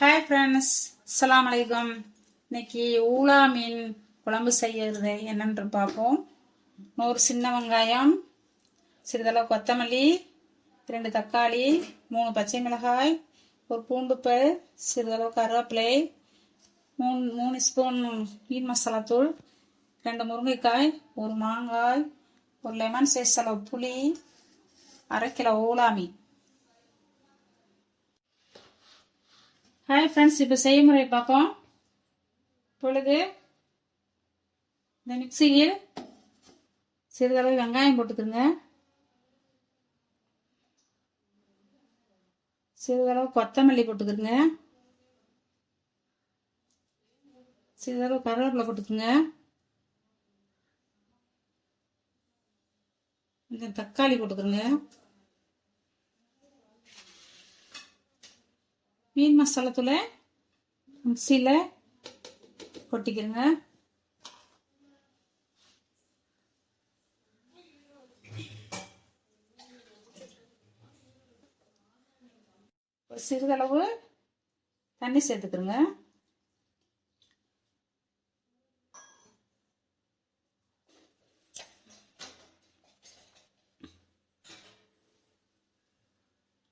Hi friends அஸ்ஸலாமு வலைக்கம் இன்னைக்கு ஊலா மீன் குழம்பு செய்யறது என்னன்று பார்ப்போம். நூறு சின்ன வெங்காயம் சிறிதளவு கொத்தமல்லி ரெண்டு தக்காளி மூணு பச்சை மிளகாய் ஒரு பூண்டுப்பல் சிறிதளவு கருவேப்பிலை மூணு மூணு ஸ்பூன் மீன் மசாலாத்தூள் ரெண்டு முருங்கைக்காய் ஒரு மாங்காய் ஒரு லெமன் சைஸ் அளவு புளி அரை கிலோ ஊலா மீன். ஹாய் ஃப்ரெண்ட்ஸ் இப்போ செய்முறை பார்ப்போம். பொழுது இந்த மிக்சியில் சிறிதளவு வெங்காயம் போட்டுக்கோங்க. சிறிதளவு கொத்தமல்லி போட்டுக்கிறங்க சிறிதளவு கருவேப்பிலை போட்டுக்கோங்க. கொஞ்சம் தக்காளி போட்டுக்கிறங்க மீன் மசாலா தூளை மிக்சியில் கொட்டிக்கிறங்க. ஒரு சிறிதளவு தண்ணி சேர்த்துக்கிறங்க.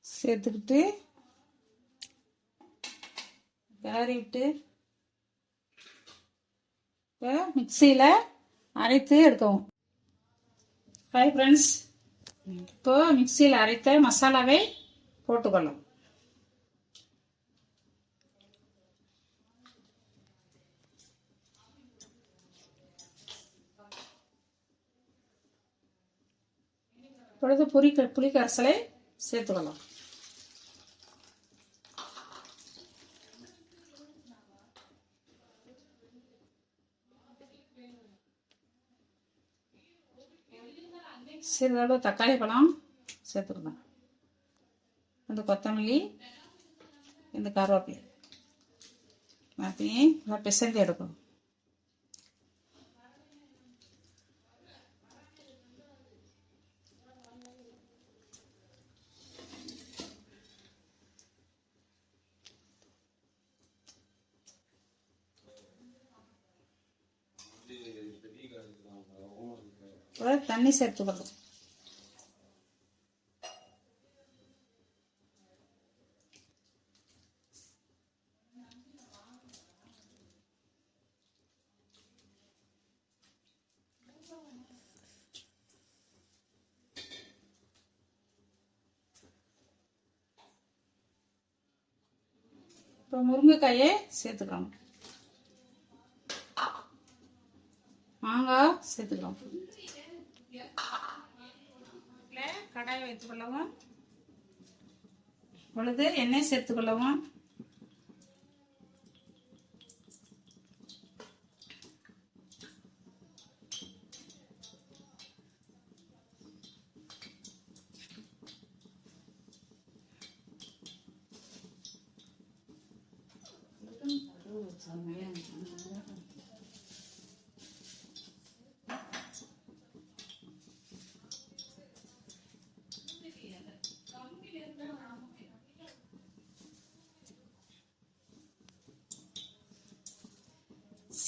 சேர்த்துக்கிட்டு கிளறி விட்டு இப்போ மிக்சியில் அரைத்து எடுக்கவும். ஹாய் ஃப்ரெண்ட்ஸ் இப்போ மிக்சியில் அரைத்த மசாலாவை போட்டுக்கொள்ளும் இப்பொழுது புரி புளி கரைசலை சேர்த்துக்கொள்ளலாம். சிறிதளவு தக்காளி பழம் சேர்த்துக்கணும். இந்த கொத்தமல்லி இந்த கருவேப்பிலை. எல்லாத்தையும் நல்லா பிசைஞ்சு எடுக்கணும். இப்போ தண்ணி சேர்த்துக்கணும் இப்போ முருங்கைக்காயை சேர்த்துக்கலாம் மாங்காய் சேர்த்துக்கலாம். கடாய் வைத்துக் கொள்ளவும். பொழுது எண்ணெய் சேர்த்துக் கொள்ளவும்.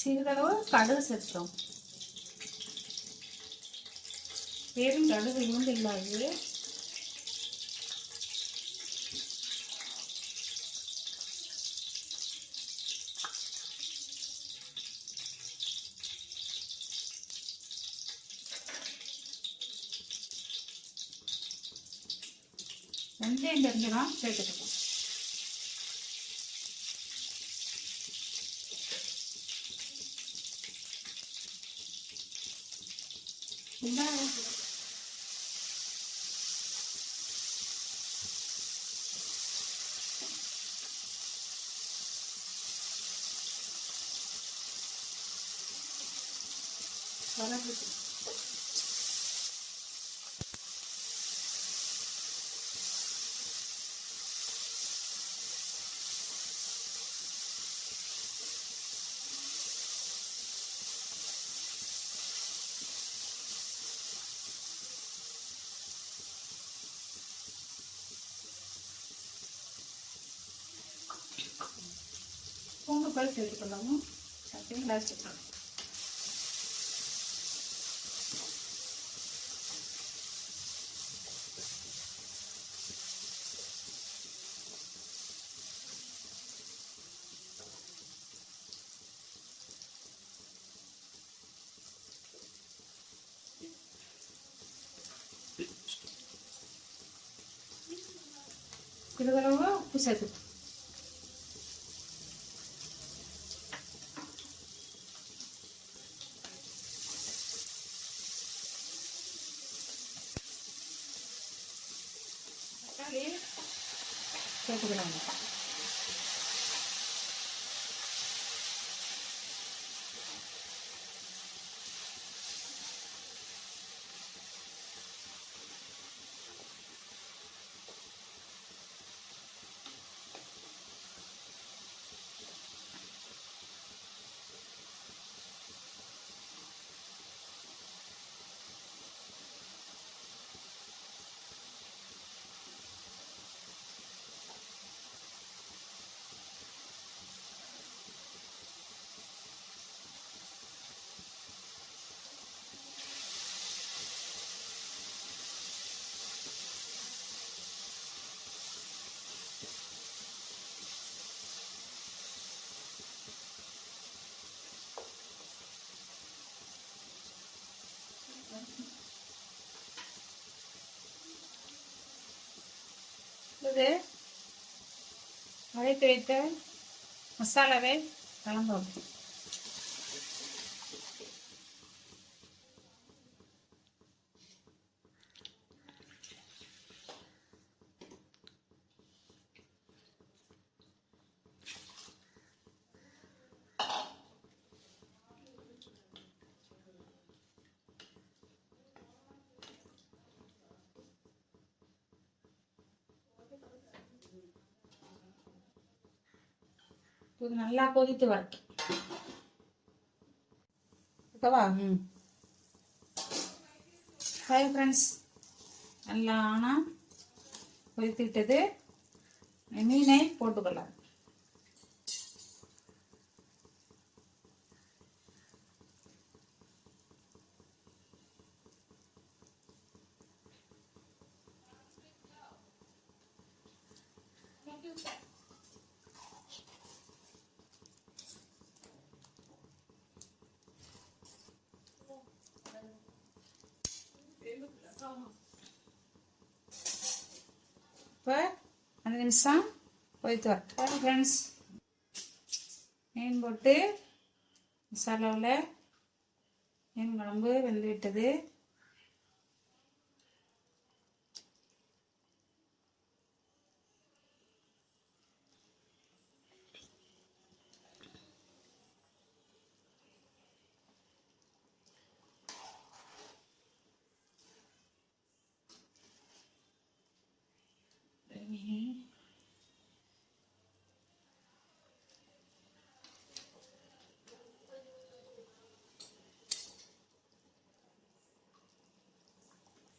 சிறிதளவு கடுகு சேர்த்தோம். வெறும் கடுகு இருந்து இல்லாது வெந்தயம் தெரிஞ்சலாம் சேர்த்துக்கலாம் வெங்காயம் வதக்கிட்டு பூண்டு பல் பண்ணாமல் சட்டையும் லாஸ்ட் சிறிதளவு உப்பு சேர்த்து சேர்த்துக்கலாம் இது அரைத்து வைத்த மசாலாவை கலந்து வைப்போம் இது நல்லா கொதித்து வரட்டும். ஓகேவா? ம். ஹாய் ஃப்ரெண்ட்ஸ் நல்லா ஆனால் கொதித்து விட்டது மீனை போட்டுக்கொள்ளலாம். இப்போ அந்த நிமிஷம் கொதித்து வரட்டும் ஃப்ரெண்ட்ஸ் மீன் போட்டு மசாலாவில் மீன் குழம்பு வெந்து விட்டது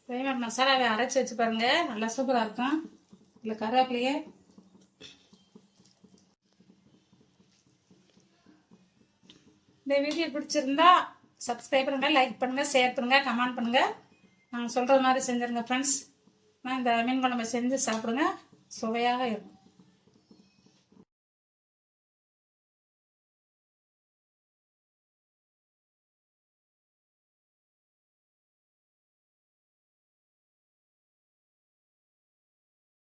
மாதிரி மசாலாவை அரைச்சி வச்சு பாருங்க. நல்லா சூப்பராக இருக்கும். இல்லை கருவேப்பிலையே இந்த வீடியோ பிடிச்சிருந்தா சப்ஸ்கிரைப் பண்ணுங்க லைக் பண்ணுங்க ஷேர் பண்ணுங்க கமெண்ட் பண்ணுங்க. நாங்கள் சொல்கிற மாதிரி செஞ்சிருங்க ஃப்ரெண்ட்ஸ் இந்த மீன் குழம்பு செஞ்சு சாப்பிடுங்க. சுவையாக இருக்கும்.